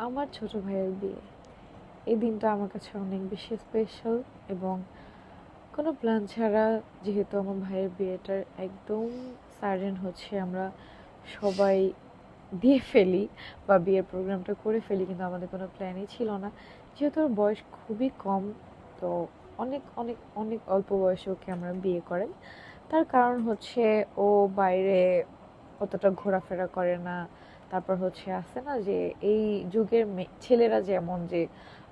আমার ছোট ভাইয়ের বিয়ে। এই দিনটা আমার কাছে অনেক বেশি স্পেশাল এবং কোনো প্ল্যান ছাড়া যেহেতু আমার ভাইয়ের বিয়েটার একদম সার্টেন হচ্ছে, আমরা সবাই দিয়ে ফেলি বা বিয়ের প্রোগ্রামটা করে ফেলি কিন্তু আমাদের কোনো প্ল্যানই ছিল না। যেহেতু ওর বয়স খুবই কম, তো অনেক অনেক অনেক অল্প বয়সে ওকে আমরা বিয়ে করাই। তার কারণ হচ্ছে ও বাইরে অতটা ঘোরাফেরা করে না তারপর হচ্ছে আছে না যে এই যুগের ছেলেরা যেমন যে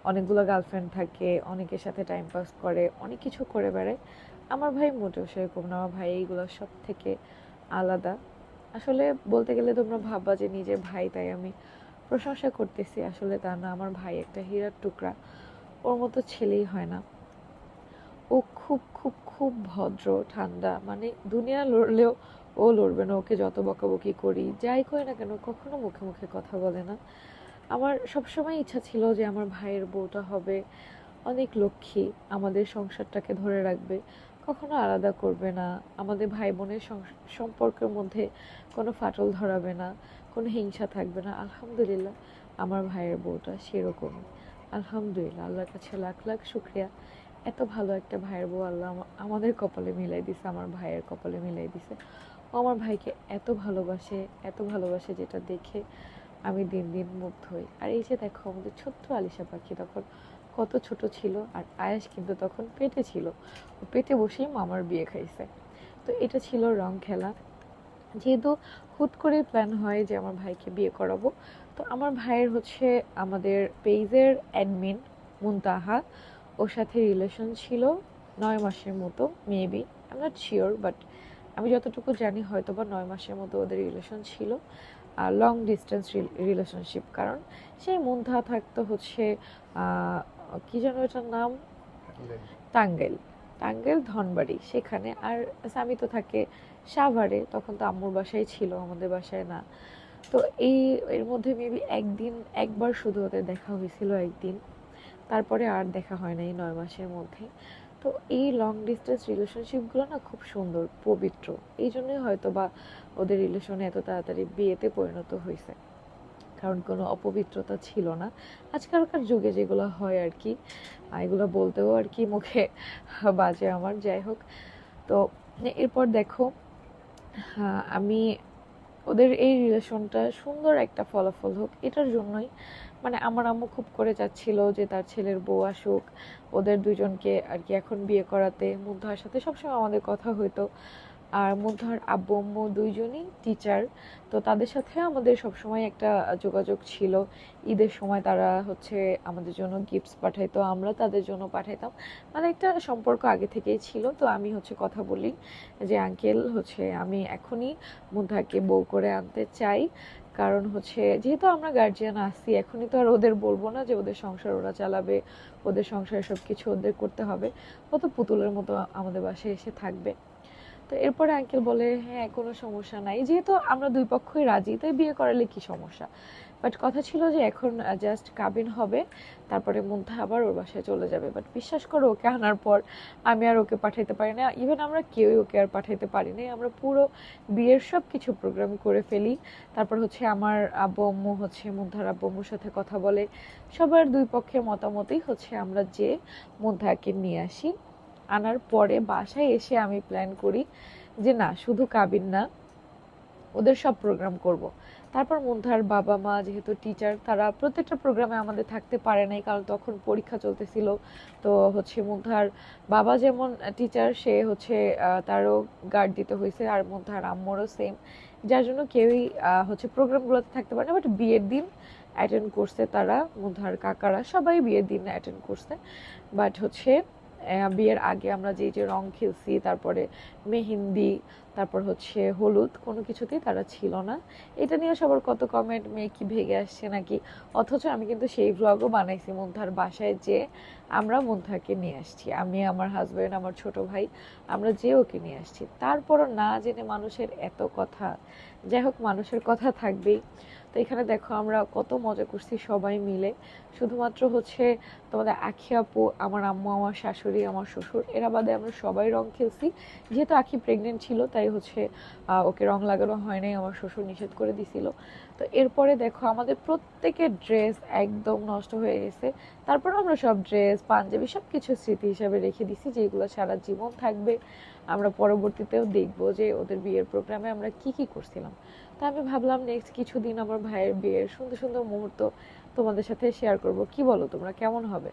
অনেকগুলো গার্লফ্রেন্ড থাকে, অনেকের সাথে টাইম পাস করে, অনেক কিছু করে বেড়ায়, আমার ভাই মোটেও সেরকম না। আমার ভাই এইগুলো সব থেকে আলাদা। আসলে বলতে গেলে তোমরা ভাববা যে নিজের ভাই, তাই আমি প্রশংসা করতেছি। আসলে তা না, আমার ভাই একটা হীরার টুকরা। ওর মতো ছেলেই হয় না। ও খুব খুব খুব ভদ্র, ঠান্ডা। মানে দুনিয়া লড়লেও ও লড়বে না, ওকে যত বকাবকি করি, যাই করে না কেন, কখনো মুখে মুখে কথা বলে না। আমার সবসময় ইচ্ছা ছিল যে আমার ভাইয়ের বউটা হবে, অনেক লক্ষ্মী, আমাদের সংসারটাকে ধরে রাখবে, কখনো আলাদা করবে না, আমাদের ভাই বোনের সম্পর্কের মধ্যে কোনো ফাটল ধরাবে না, কোনো হিংসা থাকবে না। আলহামদুলিল্লাহ, আমার ভাইয়ের বউটা সেরকমই। আলহামদুলিল্লাহ, আল্লাহর কাছে লাখ লাখ শুক্রিয়া। এত ভালো একটা ভাইয়ের বউ আল্লাহ আমাদের কপালে মিলাই দিছে, আমার ভাইয়ের কপালে মিলাই দিছে। ও আমার ভাইকে এত ভালোবাসে এত ভালোবাসে যেটা দেখে আমি দিন দিন মুগ্ধ হই। আর এই যে দেখো, আমাদের ছোট্ট আলিশা পাখি তখন কত ছোট ছিল আর আয়াস কিন্তু তখন পেটে ছিল। ও পেটে বসেই মামার বিয়ে খাইছে। তো এটা ছিল রং খেলা। যেহেতু হুট করে প্ল্যান হয় যে আমার ভাইকে বিয়ে করাবো, তো আমার ভাইয়ের হচ্ছে আমাদের পেজের অ্যাডমিন মুনতাহা। ওর সাথে রিলেশন ছিল নয় মাসের মতো maybe I not sure but আমি যতটুকু জানি হয়তো বা নয় মাসের মতো ওদের রিলেশন ছিল আর লং ডিস্টেন্স রিলেশনশিপ কারণ সেই মুন্থা থাকতো হচ্ছে কি যেন এটার নাম? টাঙ্গেল টাঙ্গেল ধনবাড়ি সেখানে। আর স্বামী তো থাকে সাভারে তখন তো আম্মুর বাসায় ছিল আমাদের বাসায় না। তো এই এর মধ্যে মেবি একদিন একবার শুধু ওদের দেখা হয়েছিল একদিন। তারপরে আর দেখা হয় না এই নয় মাসের মধ্যে তো এই লং ডিস্টেন্স রিলেশনশিপগুলো না খুব সুন্দর, পবিত্র। এই জন্যই হয়তো বা ওদের রিলেশনে এত তাড়াতাড়ি বিয়েতে পরিণত হয়েছে কারণ কোনো অপবিত্রতা ছিল না। আজকালকার যুগে যেগুলো হয় আর কি এগুলো বলতেও আর কি মুখে বাজে আমার। যাই হোক, তো এরপর দেখো আমি ওদের এই রিলেশনটা সুন্দর একটা ফলাফল হোক, এটার জন্যই। মানে আমার আম্মু খুব করে চাচ্ছিল যে তার ছেলের বউ আসুক, ওদের দুজনকে আর কি এখন বিয়ে করাতে। মুগ্ধার সাথে সবসময় আমাদের কথা হইতো। আর মুগ্ধার আব্বু আম্মু দুইজনই টিচার তো তাদের সাথে আমাদের সবসময় একটা যোগাযোগ ছিল। ঈদের সময় তারা হচ্ছে আমাদের জন্য গিফটস পাঠাইতো, আমরা তাদের জন্য পাঠাইতাম। মানে একটা সম্পর্ক আগে থেকেই ছিল। তো আমি হচ্ছে কথা বলি যে আঙ্কেল হচ্ছে আমি এখনই মুদ্রাকে বউ করে আনতে চাই। কারণ হচ্ছে যেহেতু আমরা গার্জিয়ান আসছি এখনই তো আর ওদের বলব না যে, ওদের সংসার ওরা চালাবে, ওদের সংসারে সব কিছু ওদের করতে হবে। ও তো পুতুলের মতো আমাদের বাসায় এসে থাকবে। তো এরপরে আঙ্কেল বলে হ্যাঁ কোনো সমস্যা নাই। যেহেতু আমরা দুই পক্ষই রাজি, তাই বিয়ে করালে কি সমস্যা? বাট কথা ছিল যে এখন জাস্ট কাবিন হবে, তারপরে মধ্যে আবার ওর বাসায় চলে যাবে। বাট বিশ্বাস করো, ওকে আনার পর আমি আর ওকে পাঠাইতে পারি না। ইভেন আমরা কেউই ওকে আর পাঠাইতে পারি না আমরা পুরো বিয়ের সব কিছু প্রোগ্রাম করে ফেলি। তারপর হচ্ছে আমার আব্বু, আম্মু, হচ্ছে মুদ্ধার আব্বু, আম্মুর সাথে কথা বলে। সবার দুই পক্ষের মতামতই হচ্ছে আমরা যে মুদ্ধাকে নিয়ে আসি। আনার পরে বাসায় এসে আমি প্ল্যান করি যে না, শুধু কাবিন না, ওদের সব প্রোগ্রাম করব। তারপর মুন্থার বাবা মা যেহেতু টিচার তারা প্রত্যেকটা প্রোগ্রামে আমাদের থাকতে পারে নাই, কারণ তখন পরীক্ষা চলতেছিল। তো হচ্ছে মুগ্ধার বাবা যেমন টিচার সে হচ্ছে তারও গার্ড দিতে হয়েছে, আর মুগ্ধার আম্মুরও সেম যার জন্য কেউই হচ্ছে প্রোগ্রামগুলোতে থাকতে পারে না বাট বিয়ের দিন অ্যাটেন্ড করছে তারা মুগ্ধার কাকারা সবাই বিয়ের দিন অ্যাটেন্ড করছে। বাট হচ্ছে বিয়ের আগে আমরা যে যে রং খেলছি তারপরে মেহেন্দি তারপর হচ্ছে হলুদ, কোনো কিছুতেই তারা ছিল না। এটা নিয়ে সবার কত কমেন্ট মেয়ে কি ভেগে আসছে নাকি? অথচ আমি কিন্তু সেই ভ্লগও বানাইছি মুন্থার বাসায় যে আমরা মুন্থাকে নিয়ে আসছি। আমি, আমার হাজবেন্ড আমার ছোট ভাই, আমরা যে ওকে নিয়ে আসছি। তারপরও না জেনে মানুষের এত কথা। যাই হোক, মানুষের কথা থাকবেই। তো এখানে দেখো, আমরা কত মজা করছি সবাই মিলে। শুধুমাত্র হচ্ছে তোমাদের আখি আপু, আমার আম্মু, আমার শাশুড়ি, আমার শ্বশুর, এরা বাদে আমরা সবাই রং খেলছি। যেহেতু আখি প্রেগনেন্ট ছিল, তাই হচ্ছে ওকে রং লাগানো হয় নাই, আমার শ্বশুর নিষেধ করে দিছিল। তো এরপরে দেখো, আমাদের প্রত্যেকের ড্রেস একদম নষ্ট হয়ে গেছে। তারপর আমরা সব ড্রেস পাঞ্জাবি সব কিছু স্মৃতি হিসাবে রেখে দিছি, যেগুলো সারা জীবন থাকবে। আমরা পরবর্তীতেও দেখব যে ওদের বিয়ের প্রোগ্রামে আমরা কি কি করছিলাম। তা আমি ভাবলাম নেক্সট কিছুদিন আমার ভাইয়ের বিয়ের সুন্দর সুন্দর মুহূর্ত তোমাদের সাথে শেয়ার করব। কি বলো তোমরা? কেমন হবে?